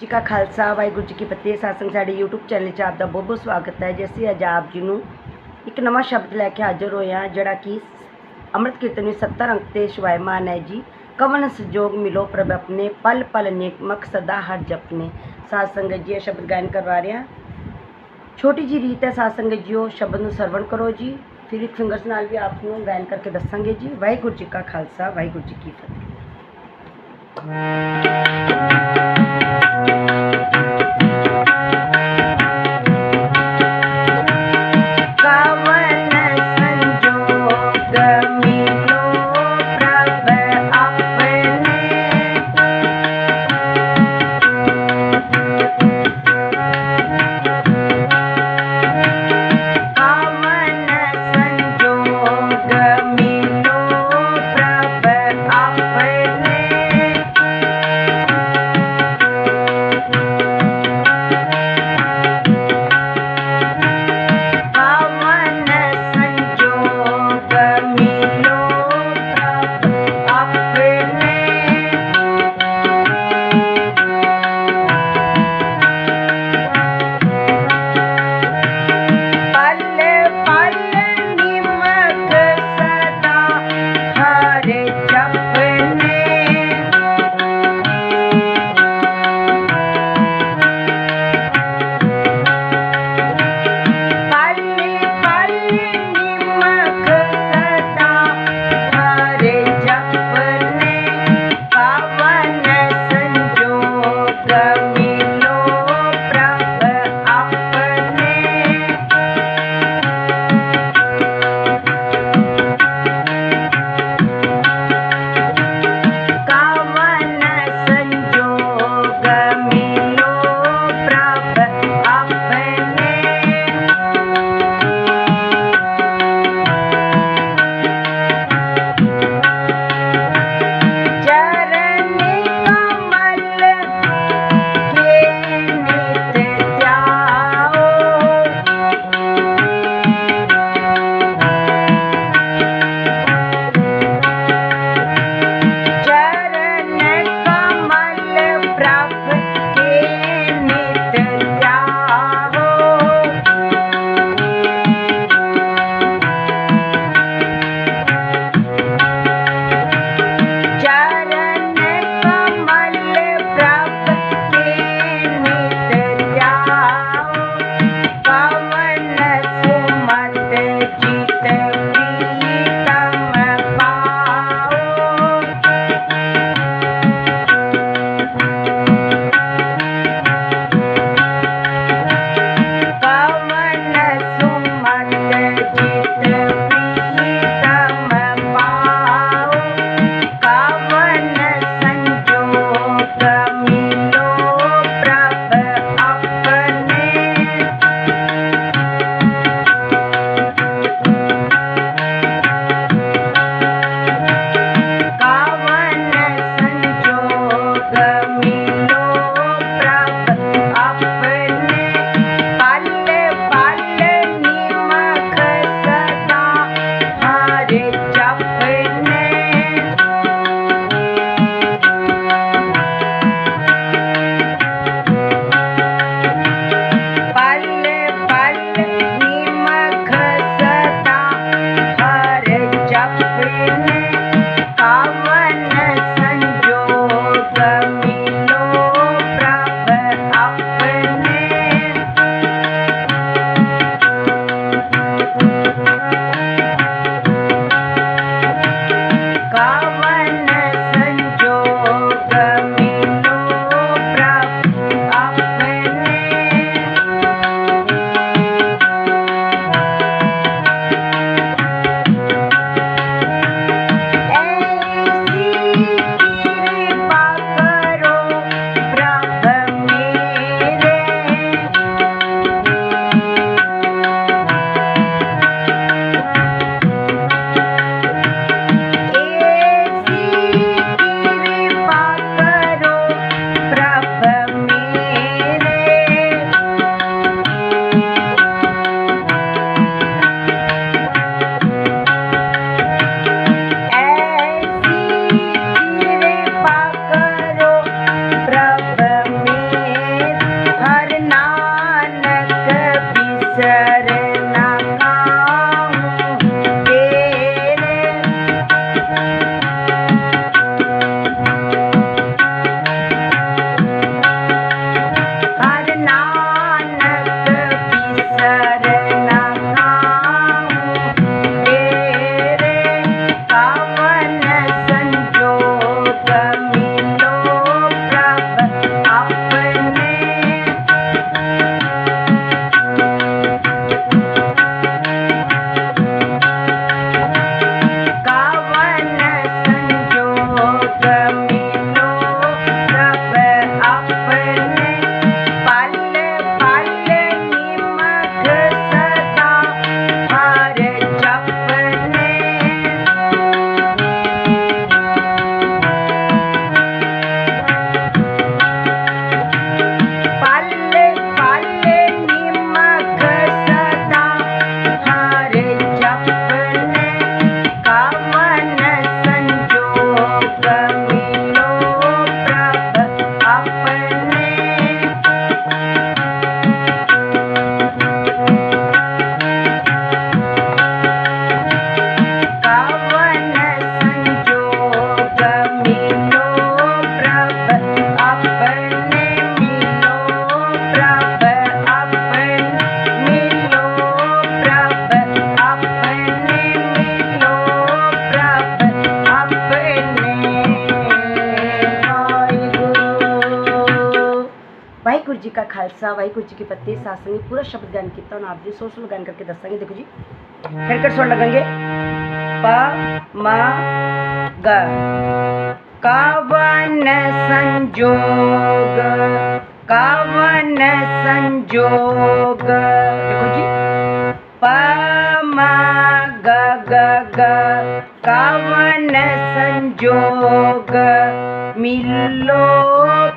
ਜੀ ਕਾ ਖਾਲਸਾ, ਵਾਹਿਗੁਰੂ ਜੀ ਕੀ ਫਤਿਹ। ਸਾਸੰਗ ਸਾਡੇ YouTube ਚੈਨਲ 'ਚ ਆਪ ਦਾ ਬਹੁਤ ਬਹੁਤ ਸਵਾਗਤ ਹੈ। ਜਿਸ ਅਸੀਂ ਅੱਜ ਆਪ ਜੀ ਨੂੰ ਇੱਕ ਨਵਾਂ ਸ਼ਬਦ ਲੈ ਕੇ ਹਾਜ਼ਰ ਹੋਏ ਹਾਂ, ਜਿਹੜਾ ਕਿ ਅੰਮ੍ਰਿਤ ਕੀਰਤਨ ਵਿੱਚ 70 ਅੰਕ ਤੇ ਸ਼ਵਾਇਮਾਨ ਹੈ ਜੀ। ਕਵਨ ਸੰਜੋਗ ਮਿਲੋ ਪ੍ਰਭ ਆਪਣੇ, ਪਲ ਪਲ ਨੇਕ ਮਕਸਦਾ ਹਰ ਜਪਨੇ। ਸਾਧ ਜੀ, ਇਹ ਸ਼ਬਦ ਗਾਇਨ ਕਰਵਾ ਰਹੇ ਹਾਂ। ਛੋਟੀ ਜੀ ਰੀਤ ਹੈ ਸਾਧ ਜੀ, ਉਹ ਸ਼ਬਦ ਨੂੰ ਸਰਵਣ ਕਰੋ ਜੀ। ਫਿਰ ਇੱਕ ਫਿੰਗਰਸ ਨਾਲ ਵੀ ਆਪ ਨੂੰ ਗਾਇਨ ਕਰਕੇ ਦੱਸਾਂਗੇ ਜੀ। ਵਾਹਿਗੁਰੂ ਜੀ ਕਾ ਖਾਲਸਾ, ਵਾਹਿਗੁਰੂ ਜੀ ਕੀ ਫਤਿਹ। them. ਖਾਲਸਾ ਵਾਹਿਗੁਰੂ ਜੀ ਕੀ ਫਤਿਹ ਸਾਸੰਗੀ ਪੂਰਾ ਸ਼ਬਦ ਗਾਇਨ ਕੀਤਾ ਹੁਣ ਆਪ ਜੀ ਸੋਚ ਸਮਝ ਗਾਇਨ ਕਰਕੇ ਦੱਸਾਂਗੇ ਦੇਖੋ ਜੀ ਫਿਰ ਕਰ ਸੁਣ ਲੱਗਾਂਗੇ ਪ ਮ ਗ ਕਵਨ ਸੰਜੋਗ ਕਵਨ ਸੰਜੋਗ ਦੇਖੋ ਜੀ ਪ ਮ ਗ ਗ ਗ ਕਵਨ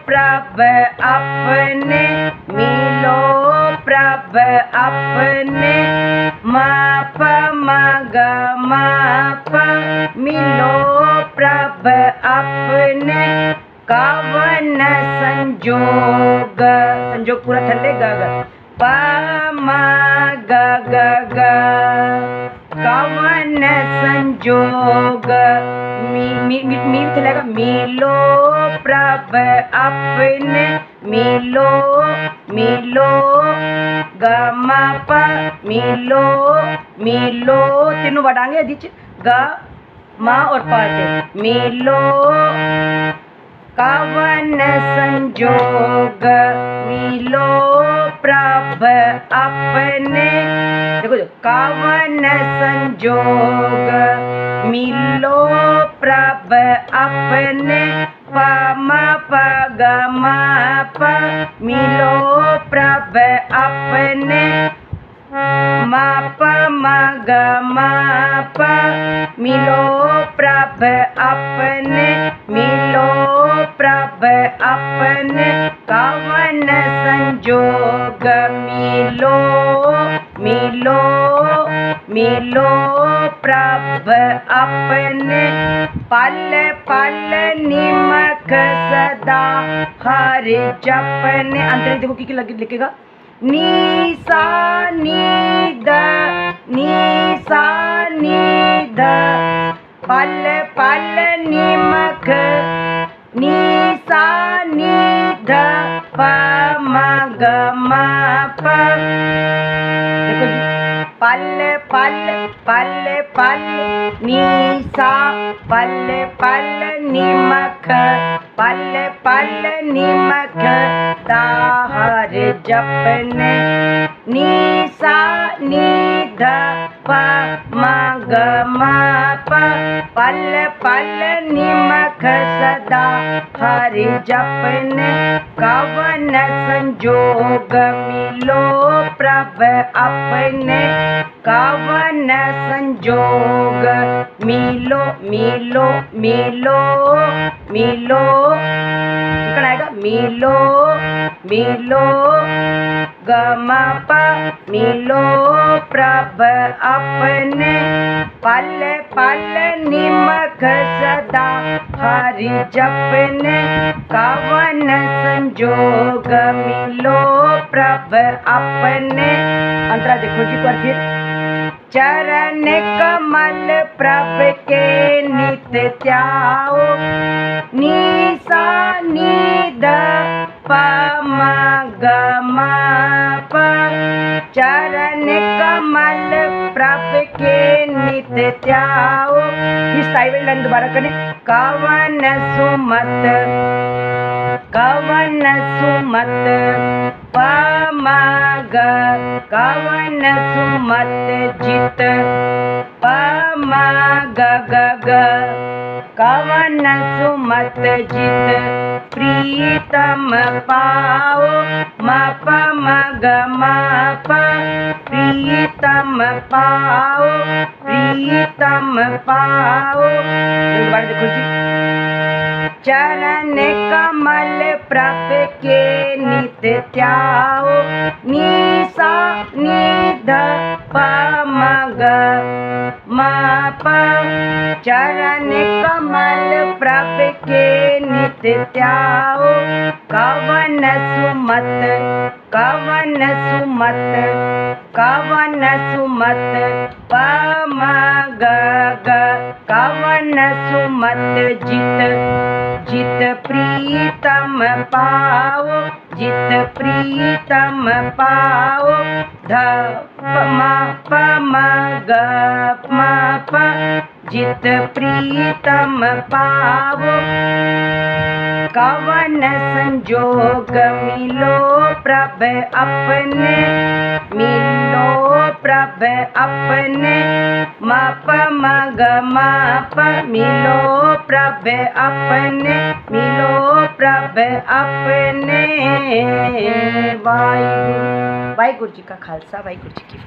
प्रभ अपने, मिलो प्रभ अपने। माप मग माप, मिलो प्रभ अपने। कवन संजोग संजोग पूरा थल्ले गग प, म, ग ग ग। संजोग। मी, मी, मी चलेगा मिलो प्रभ अपने मिलो मिलो ग प मिलो मिलो तीनों बढ़ाएँगे अधिक ग माँ और पाते मिलो कवन संजोग मिलो प्रभ अपने. देखो जो कवन संजोग मिलो प्रभ अपने पम पगम प मिलो प्रभ अपने माप म प मिलो प्रभ अपने, मिलो प्रभ अपने। कवन संजोग मिलो मिलो मिलो प्रभ अपने पल पल निमक सदा। हरे जपने अंदर देखो की लग, लिखेगा। नी सा नी नी सा नी पल पल निमक नी सा नी प म ग म प ਨੀ ਸਾ ਨੀ ਧ ਪ ਮ ਗ ਮ ਪ ਦੇਖੋ ਜੀ ਪਲ ਪਲ ਪਲ ਪਲ ਨੀ ਸਾ ਪਲ ਪਲ ਨਿਮਕ ਪਲ ਪਲ ਨਿਮਕ ਤਾ कवन संजोग मिलो प्रभ अपने कवन संजोग मिलो मिलो मिलो। मिलो मिलो मिलो। गमप मिलो प्रभ अपने पल पल निमक सदा हरि जपने कवन संजोग मिलो प्रभ अपने। अंतरा देखो जी पर फिर। चरण कमल प्रभ के नित त्याओ। निशा निद पमा चरण कमल प्रभ के नित त्याओ। इस साइड लाइन दोबारा करें कवन सुमत कवन सुमत प म ग कवन सुमत जित प म ग ग ग, कवन सुमत जित प्रीतम पाओ म प म ग म प प्रीतम पाओ प्रीतम पाओ चरण कमल प्रभ के नित त्याओ। निसा, निध प म ग म प चरण कमल प्रभ के कवन सुमत कवन सुमत कवन सुमत प म ग ग कवन सुमत जित जित प्रीतम पाओ जित प्रीतम पाओ ध प म ग म प जित प्रीतम पाओ कवन संजोग मिलो प्रभ अपने, मिलो प्रभ अपने। माप मग माप मिलो प्रभ अपने, मिलो प्रभ अपने। वाई वाहिगुरु जी का खालसा वाहगुरु जी की